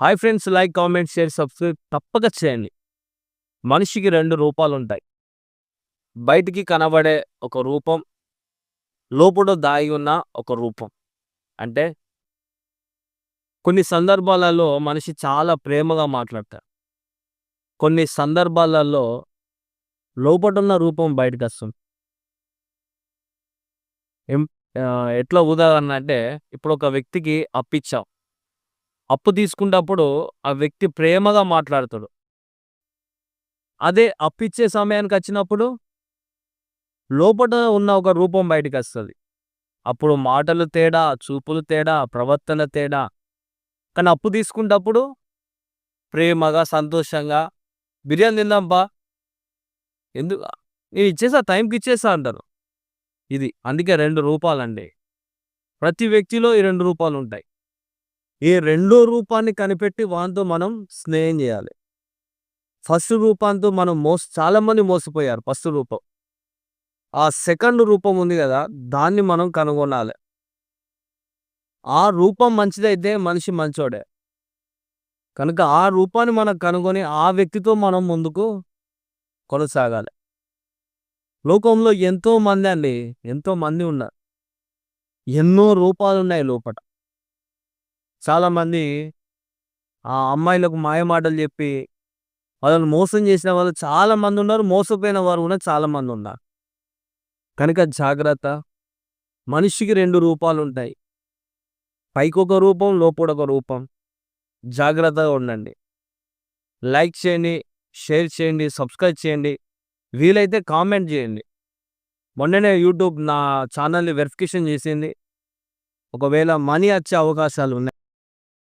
Hi friends like comment share subscribe తప్పక చేయండి. మనిషికి రెండు రూపాలు ఉంటాయి బయటికి కనబడే ఒక రూపం లోపల దాగి ఉన్న ఒక రూపం. అంటే కొన్ని సందర్భాలలో మనిషి చాలా ప్రేమగా మాట్లాడతారు కొన్ని సందర్భాలలో లోపటున్న రూపం బయటకు వస్తుంది. ఎట్లా ఉదాహరణ అంటే ఇప్పుడు ఒక వ్యక్తికి అప్పిచ్చాం. అప్పు తీసుకున్నప్పుడు ఆ వ్యక్తి ప్రేమగా మాట్లాడతాడు. అదే అప్పు ఇచ్చే సమయానికి వచ్చినప్పుడు లోపల ఉన్న ఒక రూపం బయటికి వస్తుంది అప్పుడు మాటలు తేడా చూపులు తేడా ప్రవర్తన తేడా. కానీ అప్పు తీసుకున్నప్పుడు ప్రేమగా సంతోషంగా బిర్యానీ తిందాంపా ఎందుకు నేను ఇచ్చేసా టైంకి ఇచ్చేసా అంటారు. ఇది అందుకే రెండు రూపాలండి. ప్రతి వ్యక్తిలో ఈ రెండు రూపాలు ఉంటాయి ఈ రెండో రూపాన్ని కనిపెట్టి వాంతో మనం స్నేహం చేయాలి. ఫస్ట్ రూపాంతో మనం మోస చాలా మంది మోసపోయారు ఫస్ట్ రూపం. ఆ సెకండ్ రూపం ఉంది కదా దాన్ని మనం కనుగొనాలి. ఆ రూపం మంచిదైతే మనిషి మంచోడే. కనుక ఆ రూపాన్ని మనం కనుగొని ఆ వ్యక్తితో మనం ముందుకు కొనసాగాలి. లోకంలో ఎంతో మంది అండి ఎంతో మంది ఉన్నారు. ఎన్నో రూపాలు ఉన్నాయి లోపట చాలామంది ఆ అమ్మాయిలకు మాయమాటలు చెప్పి వాళ్ళని మోసం చేసిన వాళ్ళు చాలా మంది ఉన్నారు మోసపోయిన వారు కూడా చాలా మంది ఉన్నారు. కనుక జాగ్రత్త. మనిషికి రెండు రూపాలు ఉంటాయి. పైకి ఒక రూపం లోపల ఒక రూపం. జాగ్రత్తగా ఉండండి. లైక్ చేయండి షేర్ చేయండి సబ్స్క్రైబ్ చేయండి. వీలైతే కామెంట్ చేయండి. మొన్ననే యూట్యూబ్ నా ఛానల్ని వెరిఫికేషన్ చేసింది. ఒకవేళ మనీ వచ్చే అవకాశాలు ఉన్నాయి.